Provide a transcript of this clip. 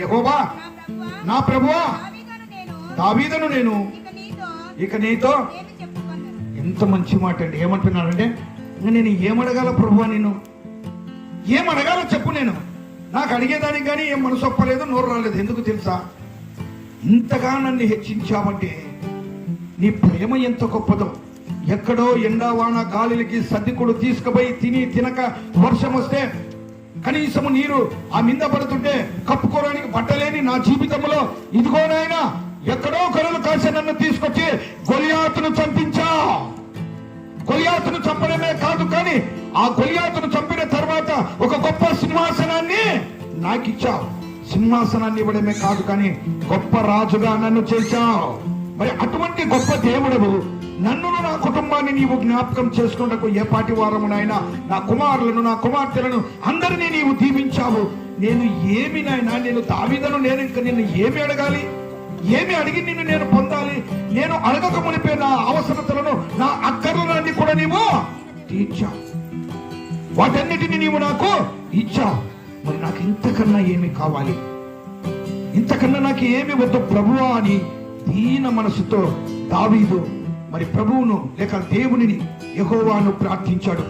యహోబా నా ప్రభువా నేను దావీదను నేను ఇక నీతో ఎంత మంచి మాట అండి. ఏమంటున్నానంటే నేను ఏమడగాల ప్రభువా నేను? ఏమడగాలో చెప్పు నేను. నాకు అడిగేదానికి కానీ ఏం మనసు ఒప్పలేదు నోరు రాలేదు. ఎందుకు తెలుసా? ఇంతగా నన్ను హెచ్చించావంటే నీ ప్రేమ ఎంత గొప్పదో. ఎక్కడో ఎండా వాన గాలిలకి సర్దికుడు తీసుకుపోయి తిని తినక వర్షం వస్తే కనీసము నీరు ఆ మింద పడుతుంటే కప్పుకోవడానికి పట్టలేని నా జీవితంలో ఇదిగో నాయనా ఎక్కడో గొర్రెలు కాసి నన్ను తీసుకొచ్చి గొలియాతును చంపించా. గొలియాతును చంపడమే కాదు కానీ ఆ గొలియాతును చంపిన తర్వాత ఒక గొప్ప సింహాసనాన్ని నాకిచ్చావు. సింహాసనాన్ని ఇవ్వడమే కాదు కానీ గొప్ప రాజుగా నన్ను చేశావు మరి అటువంటి గొప్ప దేవుడవు నన్ను నా కుటుంబాన్ని నీవు జ్ఞాపకం చేసుకున్నకు ఏ పాటి వారమునైనా నా కుమారులను నా కుమార్తెలను అందరినీ నీవు దీవించావు. నేను ఏమి నాయనా? నేను దావిదను నేను ఇంకా నిన్ను ఏమి అడగాలి? ఏమి అడిగి నిన్ను నేను పొందాలి? నేను అడగక మునిపే నా అవసరతలను నా అక్కర్లన్నీ కూడా నీవు తీర్చావు. వాటన్నిటిని నీవు నాకు ఇచ్చావు. మరి నాకు ఇంతకన్నా ఏమి కావాలి? ఇంతకన్నా నాకు ఏమి వద్దు ప్రభువా అని దీన మనసుతో దావీదు మరి ప్రభువును లేక దేవునిని యహోవాను ప్రార్థించాడు.